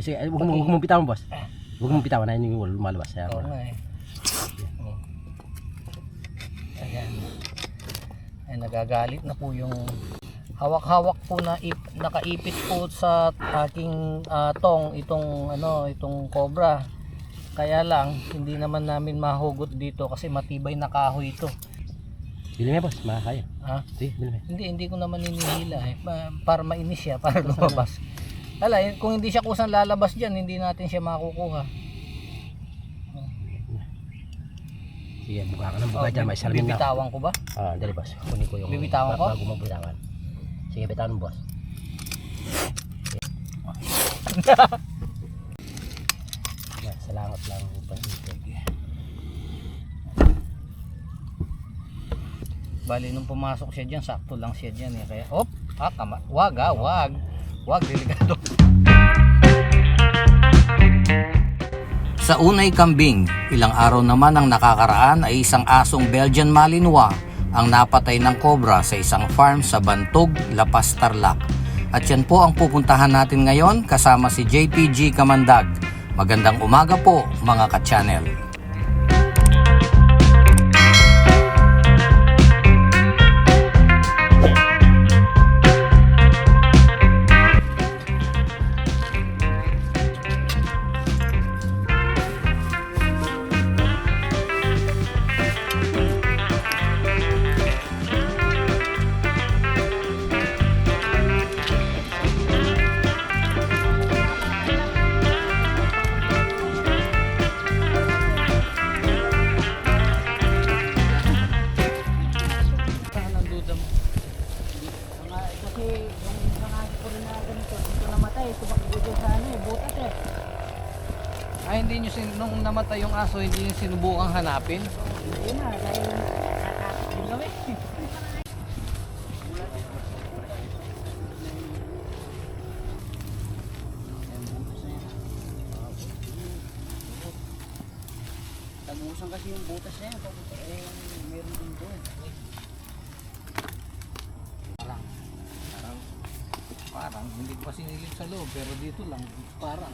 Kasi ay, huwag mo huwag mong bitawan boss. Huwag mong bitawan na yun yung lumalabas. Kaya, Oo nga eh. Ayan. Ay, nagagalit na po yung hawak-hawak po na ip, nakaipit po sa aking ah, tong itong ano itong cobra kaya lang hindi naman namin mahugot dito kasi matibay na kahoy ito Bili mo boss, makakaya. ha Sige, bili mo. hindi hindi ko naman inihila eh pa- para mainis siya para lumabas Ala, kung hindi siya kusang lalabas diyan hindi natin siya makukuha Sige, mukha ka ng Oh, buka dyan. May salamin na. bibitawan ko ba Ah, dali boss. Kunin ko yung Bibitawan ko? bago mo bitawan. Sige, bitawan mo boss. Yan, salamat lang boss. Bali nung pumasok siya diyan, sakto lang siya diyan eh. Kaya, op, ah, kama, wag ah, wag. Wag, delikado. Sa unay kambing, ilang araw naman ang nakakaraan ay isang asong Belgian Malinois ang napatay ng cobra sa isang farm sa Bantog, Lapas, Tarlac. At yan po ang pupuntahan natin ngayon kasama si JPG Kamandag. Magandang umaga po mga ka-channel. Namatay yung aso, hindi nyo sinubukang hanapin? Hindi na, dahil natatakot din kami. Tagusan kasi yung butas papunta eh, meron din doon. Parang, parang, parang, hindi ko pa sinilip sa loob, pero dito lang, parang.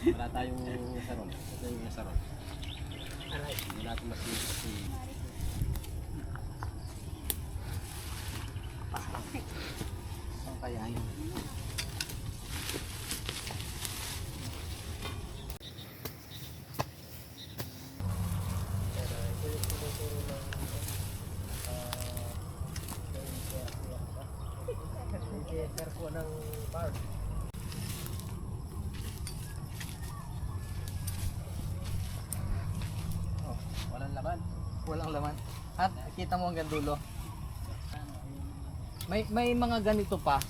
Wala tayong saron. Ito yung saron. Hindi natin masilip kasi Saan kaya yun? Ko ng park. Oh, walang laman. Walang laman. At kita mo hanggang dulo. May may mga ganito pa.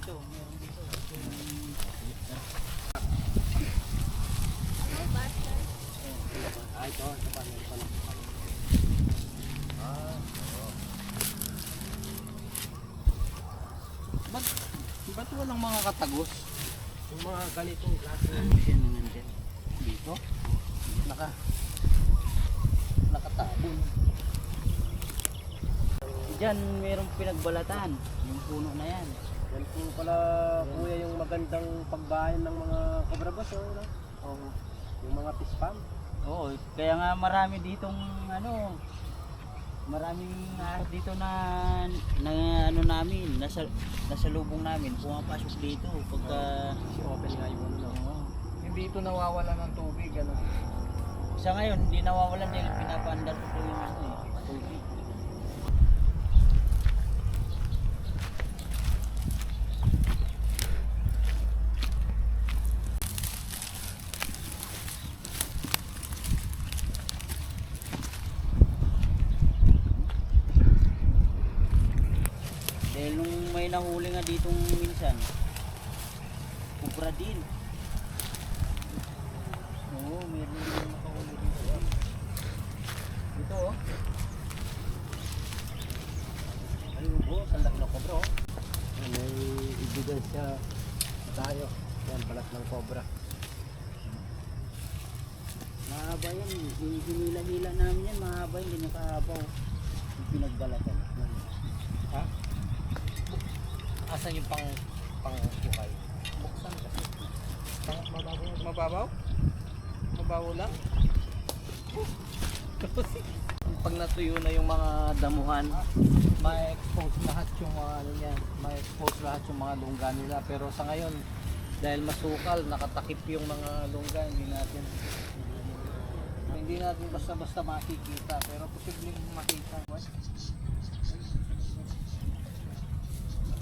Ito, meron dito. Ah, ito. Ito pa. Ito pa. Ba't, ba't walang mga katagos Yung mga ganitong klase siya naman din? dito? Naka nakatabon. Diyan, merong pinagbalatan. Yung puno na yan. Yan po pala kuya yung magandang pagbayan ng mga cobra boss. Oh, no? Oo. Yung mga fish farm. Oo, kaya nga marami ditong ano, maraming ahas dito na, na ano namin, nasa, nasa lubong namin, pumapasok dito pagka, Kasi open nga yung ano. oo. Hindi ito nawawala ng tubig ano. Sa ngayon, hindi nawawalan dahil pinapaandar ko po yung ano eh, tubig. Dahil nung may nahuli nga ditong minsan, kubra din. Oo, meron din nakahuli dito. Ito oh. Ayun po, sa laki ng cobra. Oh. Yan, May ebidensya tayo. Yan, balat ng cobra. Mahaba yan, hin- hinila-hila namin yan, mahaba yan, ganyan kahaba oh. Yung pinagbalatan. Ha? Asan yung pang pang bukay? Mababaw? Mababaw lang? Pag natuyo na yung mga damuhan, ma-expose lahat yung mga ano yan, ma-expose lahat yung mga lungga nila. Pero sa ngayon, dahil masukal, nakatakip yung mga lungga, hindi natin hindi natin basta-basta makikita, pero posibleng makita.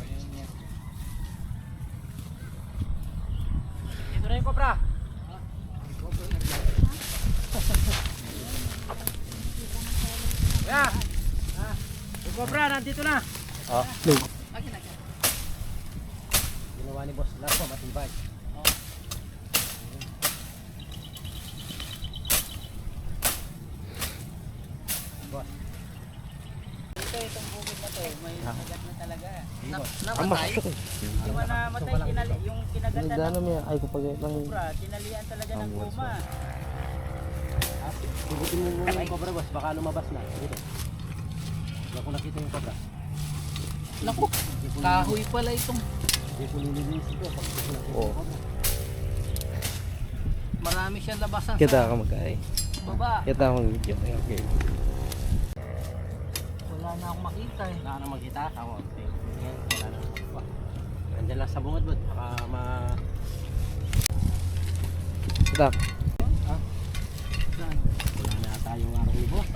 Ayan yan. Na kopra. Ya. Yung kopra, nandito na. Oh. Ginawa ni Boss Larko, matibay. Boss. Ito, itong bukid na to, may nagat na talaga. Na, namatay? Yung mga namatay, tinali, yung kinagatan ng mo ay kapag lang kopra, tinalian talaga ng goma. Tugutin mo muna yung cobra boss, baka lumabas na. Dito. Wala ko nakita yung cobra. Naku, kahoy pala itong. Hindi ko nililinis ito. Yung cobra. Marami siyang labasan Kita sa ka magkay. baba. Kita ko video. Okay. Wala na akong makita eh. Wala na magkita. Ako. okay. Yan, Wala na. Wah. Nandyan lang sa bungad bud. Baka ma... Kita. Saan? Wala na araw ni boss.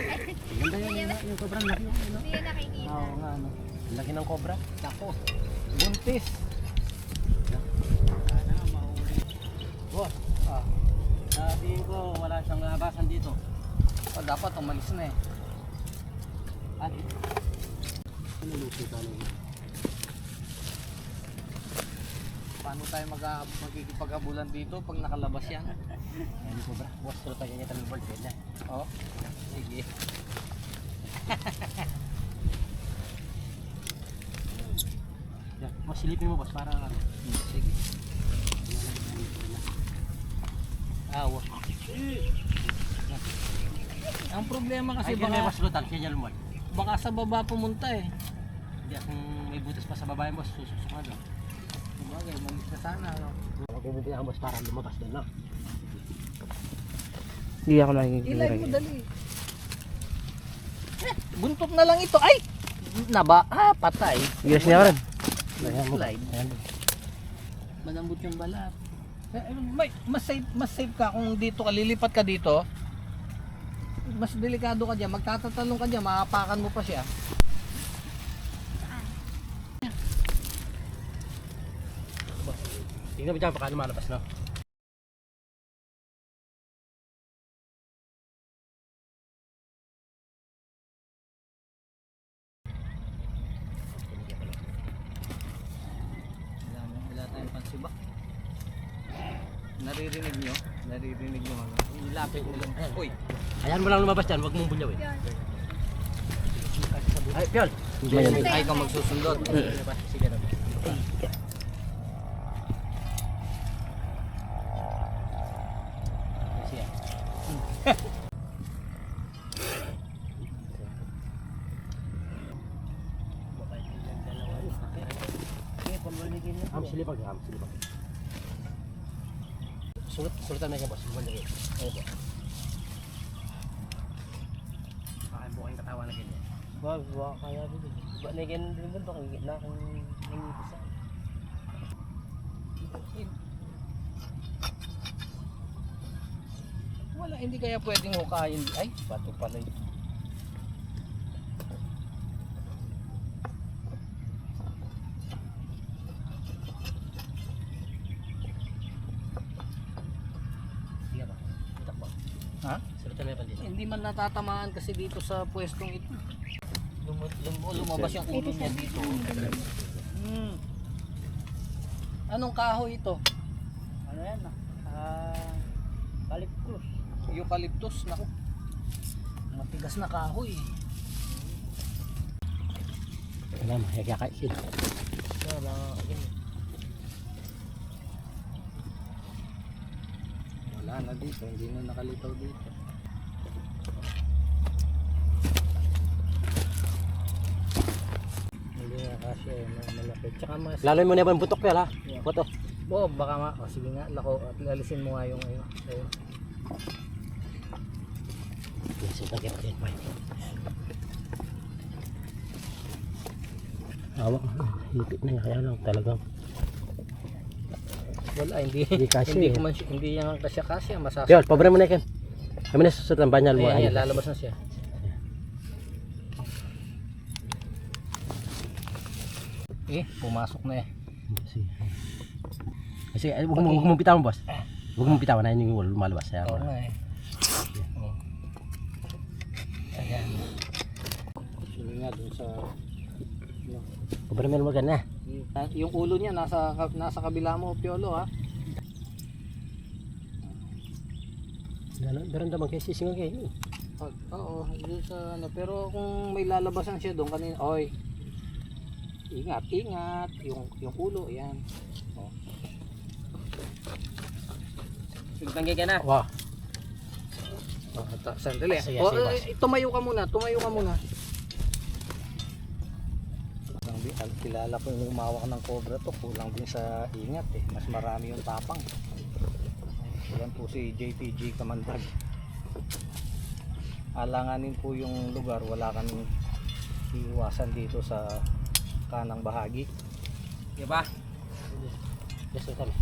Ganda yan yung, yung cobra. Ang laki. Ano? Hindi yan nakikita. Oo nga ano. Laki ng cobra. Ako. Buntis. Sana mahuli. Boss, Ah, sabihin ko wala siyang labasan dito. oh, dapat umalis na eh. At ano luto tayo? Paano tayo mag magkikipag-abulan dito pag nakalabas yan? Ayan yung cobra. Boss, tulo tayo niya. Yan na. Oh, sige. Yan. Boss, silipin mo boss. Para ano. Hmm, sige. Awa. Ang problema kasi Ay, kaya may baka, lutal. Siya dyan mo. baka sa baba pumunta eh. Hindi akong may butas pa sa babae boss. Sususok na. Sabagay, malis na sana. No? Huwag mo pinaka boss para lumabas doon lang. Hindi ako nakikita. Ilay mo dali. Eh, buntot na lang ito. Ay! Naba. Ah, patay. Yes niya rin. Ayan mo. Slide. Malambot yung balat. Eh, eh, may, mas safe, mas safe ka kung dito ka, lilipat ka dito. Mas delikado ka dyan. Magtatatalong ka dyan, maapakan mo pa siya. Tingnan mo dyan, baka lumalabas na. Tayong pansibak. Naririnig nyo? Naririnig nyo ano? Ilapit mo lang. Uy! Ayan mo lang lumabas dyan, huwag mong bulyawin. Ay, Piol! Ay, ikaw magsusundot. Sige na. Sige. Am silipag, am silipag. Sulit, sulitan na yan, boss. Bulyawin. Ayun po. Baka yung buking katawan na ganyan. Wag, wag kaya din. Ba na ganun din ba kung na kung nangipis ako. Hindi kaya pwedeng hukayin. Ay, bato pala ba? Ha? Hindi man natatamaan kasi dito sa pwestong ito. Lum lum lumabas yung ulo niya dito. Hmm. Anong kahoy ito? Ano yan? Ah, Kalipkrus. Eucalyptus, naku. Matigas na kahoy. Wala, mahayakaisin. Wala. Wala na dito, hindi na nakalitaw dito. Hindi na kasi na malapit. Tsaka mas Laloy mo na ba yung butok yan ha? Buto. Oo, baka ma... Oh, sige nga, lako. At alisin mo nga yung ayun. ayun. Yes, ito kaya din. Hawak. Hipit na yan. Kaya lang talagang. Wala, hindi. Hindi kasi hindi eh. ko man, siya- hindi yan kasya-kasya. Masas... Yun, pabre mo na yan. Kami na susunod ang banyal mo. Ayan, Ayun. yan, lalabas na siya. Eh, pumasok na eh. Kasi ay, huwag mo huwag mong pitawan boss. Huwag mong pitawan na yun yung lumalabas. Kaya, nga eh. Oh. Ayan. Sige nga dun sa... Na maganda. Ah, Yung ulo niya nasa nasa kabila mo, Piolo ha. Meron naman kayo sisingan kayo. Pag, oo, dun sa ano, pero kung may lalabasan siya doon kanina, oy. Ingat, ingat, yung yung ulo, ayan. Oh. Sigtanggi ka na. Wow. Oh, ta- sandali. Sige, oh, sige, boss. eh, tumayo ka muna, tumayo ka muna. Kilala ko yung umawak ng cobra to, kulang din sa ingat eh. Mas marami yung tapang. Yan po si JTG Kamandag. Alanganin po yung lugar, wala kaming iiwasan dito sa kanang bahagi. Di ba? Yes, sir. kami.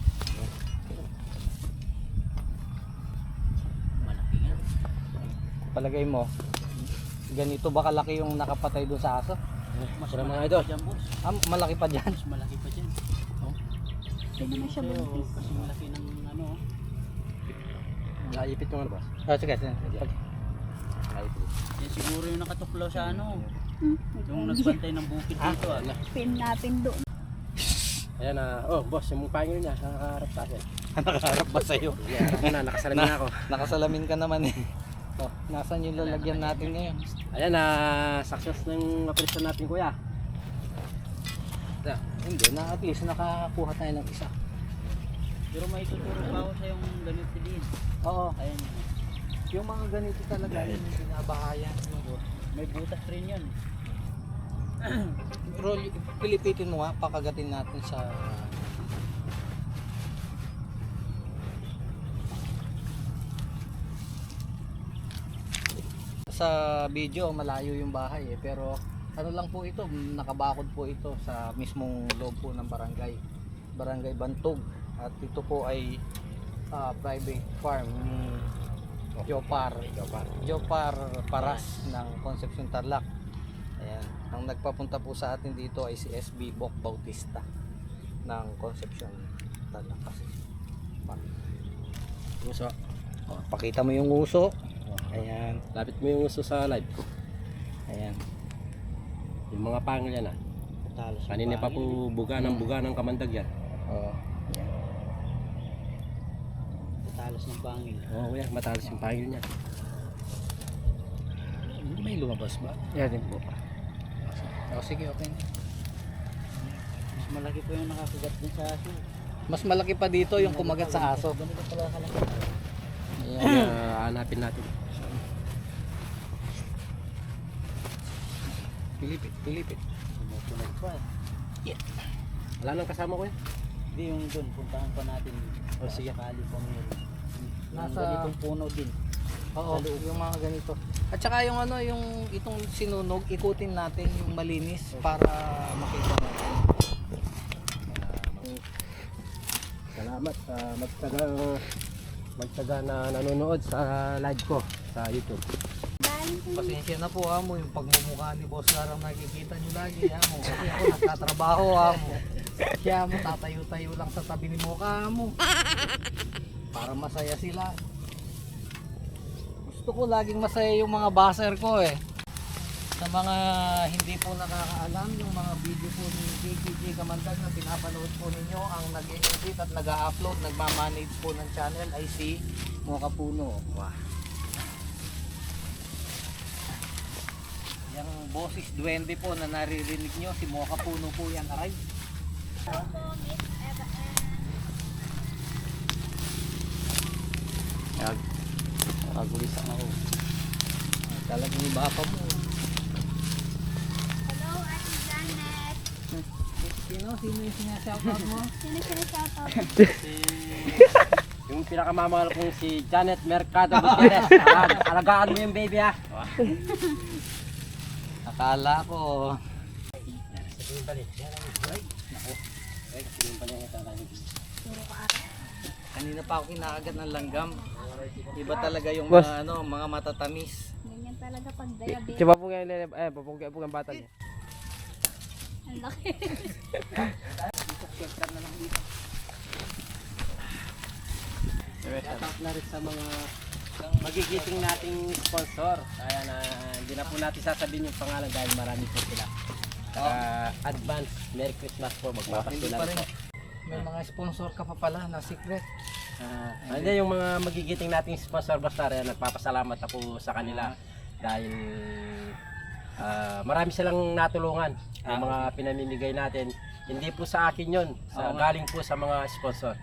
Palagay mo, ganito ba kalaki yung nakapatay doon sa aso? Mas Tara, mga malaki idol. pa dyan, boss. Ah, malaki pa dyan. Mas malaki pa dyan. Oh. Hindi na siya buntis. Kasi malaki ng ano. Naipit mo nga boss. Ah, sige, sige. Naipit. Yan siguro yung nakatuklaw sa ano. Hmm, Yung nagbantay ng bukid dito ah. Pin natin doon. Ayan na. oh, boss, yung pangil niya, nakaharap sa akin. Nakaharap ba sa'yo? Yeah, na, nakasalamin na ako. Nakasalamin ka naman eh. Oh, nasan yung lalagyan natin ngayon? Ayan na, success ng operation natin kuya. Da, hindi, na at least nakakuha tayo ng isa. Pero may tuturo pa ako sa yung ganito din. Oo, Ayan. yung mga ganito talaga, yun yung binabahayan. May butas rin yun. Roll, pilipitin mo nga, pakagatin natin sa... Sa video, malayo yung bahay eh, pero ano lang po ito, nakabakod po ito sa mismong loob po ng barangay. Barangay Bantog. At ito po ay ah, private farm ni Jopar. Jopar. Jopar Paras ng Concepcion Tarlac. Ayan. Ang nagpapunta po sa atin dito ay si SB Bok Bautista ng Concepcion Tarlac kasi. Uso. Oh, pakita mo yung uso. Ayan. Lapit mo yung uso sa live. Ayan. Yung mga pangil yan ah. Talos yung Kanina pa pangil. po buga ng buga ng kamandag yan. Oh. Talos ng pangil. Oo kuya, matalas yung pangil niya. May lumabas ba? Yan din po. Oh, sige, okay. Mas malaki po yung nakakugat din sa aso. Mas malaki pa dito yung kumagat sa aso. Ganito pala kalaki. Ayan. Kaya hanapin natin. Pilipit, pilipit. Tumutunog pa eh. Wala nang kasama ko yan. Hindi yung doon, puntahan pa natin. O, sige. Sakali pa meron. Yung Nasa- ganitong puno din. Oo, yung mga ganito. At saka yung ano, yung itong sinunog, ikutin natin yung malinis para makita natin. Salamat sa magtaga magtaga na nanonood sa live ko sa YouTube. Pasensya na po amo yung pagmumukha ni Boss Larang nakikita nyo lagi amo. Kasi ako nagtatrabaho amo. Siya mo tatayo-tayo lang sa tabi ni mukha mo. Para masaya sila. Gusto ko laging masaya yung mga baser ko eh. Sa mga hindi po nakakaalam, yung mga video po ni JKJ Kamandag na pinapanood po ninyo, ang nag-edit at nag-upload, nagmamanage po ng channel ay si Moka Puno. Wow. Yung boses duwende po na naririnig nyo, si Moka Puno po yan, aray. Yag. Kagulisan ako. Talagang iba pa mo. Sino? Sino yung sinashoutout mo? Sino sinashoutout? Yung pinakamamahal kong si Janet Mercado Gutierrez. Alag- Alagaan mo yung baby ha. Akala ko. Kanina pa ako kinakagat ng langgam. Iba talaga yung mga, ano, mga matatamis. Ganyan talaga pag diabetes. Pa po ngayon, eh, papungkaya po ang bata niya. Ang laki. Shoutout na rin sa mga magigising nating sponsor. Kaya na hindi na po natin sasabihin yung pangalan dahil marami po sila. Saka advance Merry Christmas po pa rin. po. May mga sponsor ka pa pala na secret. Ah, hindi yung mga magigiting nating sponsor basta rin nagpapasalamat ako sa kanila dahil ah, marami silang natulungan yung Ah, mga pinamimigay natin. Hindi po sa akin yon, sa nga. galing po sa mga sponsor.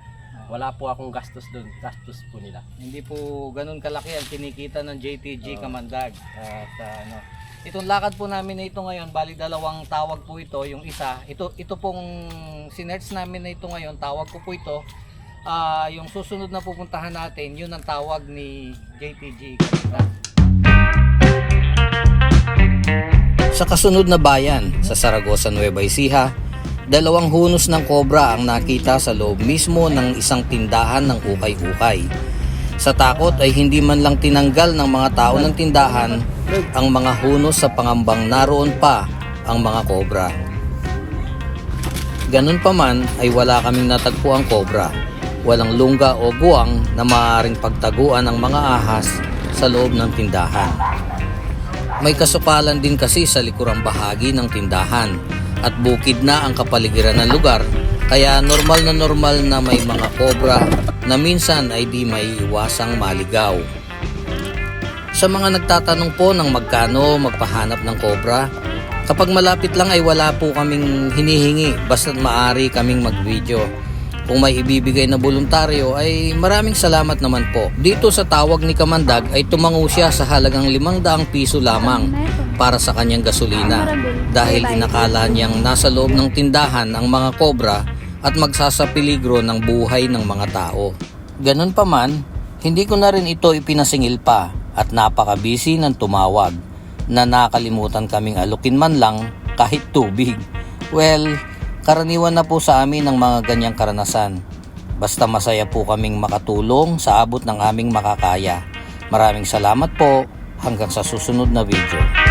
Wala po akong gastos doon, gastos po nila. Hindi po ganun kalaki ang kinikita ng JTG Kamandag. At ah, ano, itong lakad po namin na ito ngayon, bali dalawang tawag po ito. Yung isa, ito ito pong sinerts namin na ito ngayon, tawag ko po ito. Ah, yung susunod na pupuntahan natin, yun ang tawag ni JTG Kamandag. Sa kasunod na bayan, sa Saragosa, Nueva Ecija, dalawang hunos ng kobra ang nakita sa loob mismo ng isang tindahan ng ukay-ukay. Sa takot ay hindi man lang tinanggal ng mga tao ng tindahan ang mga hunos sa pangambang naroon pa ang mga kobra. Ganun pa man ay wala kaming natagpuang kobra. Walang lungga o buwang na maaaring pagtaguan ng mga ahas sa loob ng tindahan. May kasukalan din kasi sa likurang bahagi ng tindahan at bukid na ang kapaligiran ng lugar kaya normal na normal na may mga kobra na minsan ay di may iwasang maligaw. Sa mga nagtatanong po ng magkano magpahanap ng kobra, kapag malapit lang ay wala po kaming hinihingi basta't maari kaming mag-video. Kung may ibibigay na voluntaryo ay maraming salamat naman po. Dito sa tawag ni Kamandag ay tumango siya sa halagang 500 piso lamang para sa kanyang gasolina dahil inakala niyang nasa loob ng tindahan ang mga kobra at magsasapiligro ng buhay ng mga tao. Ganun pa man, hindi ko na rin ito ipinasingil pa at napaka-busy ng tumawag na nakalimutan kaming alukin man lang kahit tubig. Well, karaniwan na po sa amin ang mga ganyang karanasan. Basta masaya po kaming makatulong sa abot ng aming makakaya. Maraming salamat po hanggang sa susunod na video.